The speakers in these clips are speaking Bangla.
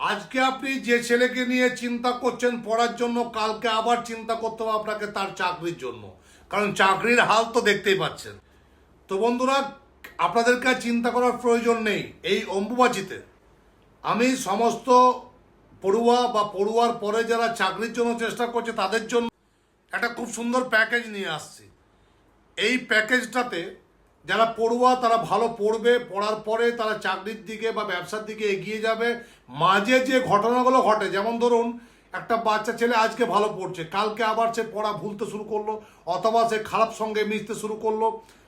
আজকে আপনি যে ছেলেকে নিয়ে চিন্তা করছেন পড়ার জন্য, কালকে আবার চিন্তা করতে হবে আপনাকে তার চাকরির জন্য। কারণ চাকরির হাল তো দেখতেই পাচ্ছেন। তো বন্ধুরা, আপনাদেরকে চিন্তা করার প্রয়োজন নেই এই অম্বুবাচিতে। আমি সমস্ত পড়ুয়া বা পড়ুয়ার পরে যারা চাকরির জন্য চেষ্টা করছে তাদের জন্য একটা খুব সুন্দর প্যাকেজ নিয়ে আসছি। এই প্যাকেজটাতে যারা পড়ুয়া, তারা ভালো পড়বে, পড়ার পরে তারা চাকরির দিকে বা ব্যবসার দিকে এগিয়ে যাবে। মাঝে যে ঘটনাগুলো ঘটে, যেমন ধরুন, একটা বাচ্চা ছেলে আজকে ভালো পড়ছে, কালকে আবার সে পড়া ভুলতে শুরু করল, অথবা সে খারাপ সঙ্গে মিশতে শুরু করল,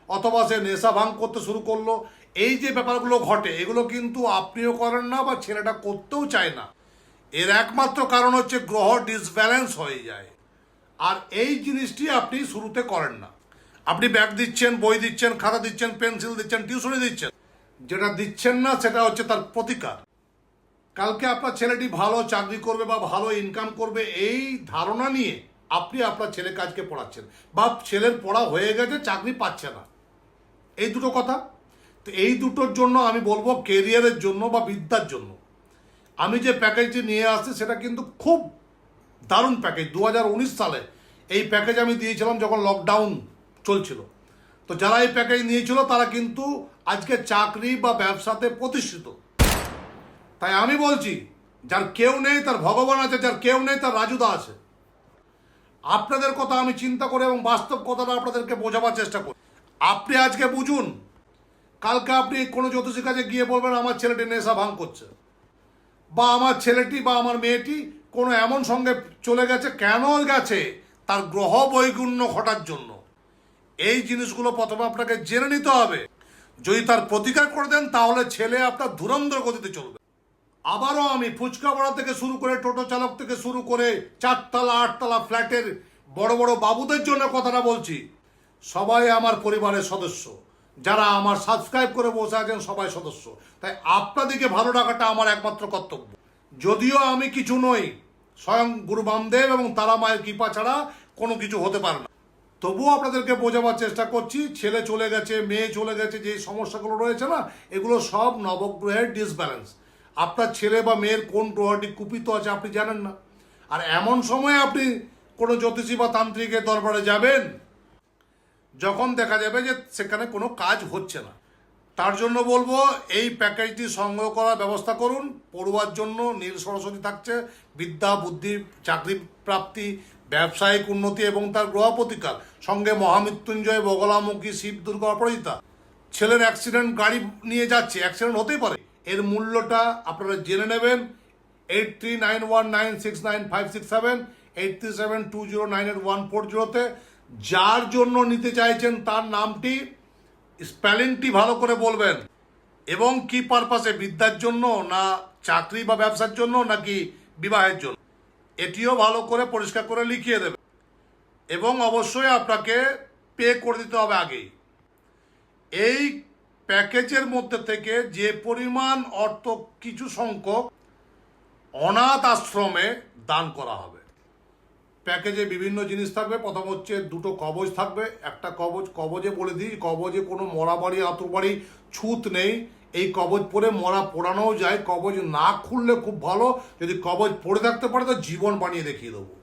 অথবা সে নেশা ভাঙ করতে শুরু করল। এই যে ব্যাপারগুলো ঘটে, এগুলো কিন্তু আপনিও করেন না বা ছেলেটা করতেও চায় না। এর একমাত্র কারণ হচ্ছে, গ্রহ ডিসব্যালেন্স হয়ে যায়। আর এই জিনিসটি আপনি শুরুতে করেন না। আপনি ব্যাগ দিচ্ছেন, বই দিচ্ছেন, খাতা দিচ্ছেন, পেন্সিল দিচ্ছেন টিউশনি দিচ্ছেন। যেটা দিচ্ছেন না, সেটা হচ্ছে তার প্রতিকার। কালকে আপনার ছেলেটি ভালো চাকরি করবে বা ভালো ইনকাম করবে, এই ধারণা নিয়ে আপনি আপনার ছেলে কাজকে পড়াচ্ছেন। বা ছেলের পড়া হয়ে গেছে, চাকরি পাচ্ছে না। এই দুটো কথা। তো এই দুটোর জন্য আমি বলব কেরিয়ারের জন্য বা বিদ্যার জন্য। আমি যে প্যাকেজটি নিয়ে আসছি, সেটা কিন্তু খুব দারুণ প্যাকেজ দু হাজার উনিশ সালে এই প্যাকেজ আমি দিয়েছিলাম যখন লকডাউন চলছিল। তো যারা এই প্যাকেজ নিয়েছিল, তারা কিন্তু আজকে চাকরি বা ব্যবসাতে প্রতিষ্ঠিত। তাই আমি বলছি, যার কেউ নেই, তার ভগবান আছে, যার কেউ নেই, তার রাজুদা আছে। আপনাদের কথা আমি চিন্তা করে এবং বাস্তব কথাটা আপনাদেরকে বোঝাবার চেষ্টা করি। আপনি আজকে বুঝুন, কালকে আপনি কোনো জ্যোতিষীর কাছে গিয়ে বলবেন, আমার ছেলেটি নেশা ভাঙ করছে। বা, আমার ছেলেটি বা, আমার মেয়েটি কোনো এমন সঙ্গে চলে গেছে কেন গেছে, তার গ্রহ বৈগুণ্য ঘটার জন্য। এই জিনিসগুলো প্রথমে আপনাকে জেনে নিতে হবে। যদি তার প্রতিকার করে দেন, তাহলে ছেলে আপনার ধুরন্ধর গতিতে চলবে। আবারও আমি ফুচকা বড়া থেকে শুরু করে, টোটো চালক থেকে শুরু করে, চারতলা, আটতলা ফ্ল্যাটের বড় বড় বাবুদের জন্য কথাটা বলছি। সবাই আমার পরিবারের সদস্য। যারা আমার সাবস্ক্রাইব করে বসে আছেন, সবাই সদস্য। তাই আপনাদেরকে ভালো রাখাটা আমার একমাত্র কর্তব্য। যদিও আমি কিছু নই, স্বয়ং গুরু বামদেব এবং তারা মায়ের কৃপা ছাড়া কোনো কিছু হতে পারে না। তবুও আপনাদেরকে বোঝাবার চেষ্টা করছি, ছেলে চলে গেছে, মেয়ে চলে গেছে, যে সমস্যাগুলো রয়েছে না, এগুলো সব নবগ্রহের ডিসব্যালেন্স আপনার ছেলে বা মেয়ের কোন গ্রহটি কুপিত আছে আপনি জানেন না। আর এমন সময় আপনি কোনো জ্যোতিষী বা তান্ত্রিকের দরবারে যাবেন, যখন দেখা যাবে যে সেখানে কোনো কাজ হচ্ছে না। তার জন্য বলব, এই প্যাকেজটি সংগ্রহ করার ব্যবস্থা করুন। পড়ুয়ার জন্য নীল সরস্বতী থাকছে, বিদ্যা, বুদ্ধি, চাকরি প্রাপ্তি ব্যবসায়িক উন্নতি এবং তার গ্রহ প্রতিকার সঙ্গে মহামৃত্যুঞ্জয় বগলামুখী শিব দুর্গা অপরাজিতা। ছেলের অ্যাক্সিডেন্ট গাড়ি নিয়ে যাচ্ছে অ্যাক্সিডেন্ট হতেই পারে। এর মূল্যটা আপনারা জেনে নেবেন eight three nine one nine six nine five six seven eight three seven two zero nine eight one four জিরোতে যার জন্য নিতে চাইছেন তার নামটি স্পেলিংটি ভালো করে বলবেন। এবং কি পারপাসে বিদ্যার জন্য না চাকরি বা ব্যবসার জন্য নাকি বিবাহের জন্য? এটিও ভালো করে পরিষ্কার করে লিখিয়ে দেবে। এবং অবশ্যই আপনাকে পে করে দিতে হবে আগেই। এই প্যাকেজের মধ্যে থেকে যে পরিমাণ অর্থ কিছু সংখ্যক অনাথ আশ্রমে দান করা হবে। প্যাকেজে বিভিন্ন জিনিস থাকবে। প্রথম হচ্ছে দুটো কবজ থাকবে। একটা কবজ, কবজে বলে দিই, কবজে কোনো মরা বাড়ি আতুর বাড়ি, ছুত নেই। এই কবজ পরে মরা পোড়ানোও যায়। কবজ না খুললে খুব ভালো। যদি কবজ পড়ে থাকতে পারে, তো জীবন বানিয়ে দেখিয়ে দেবো।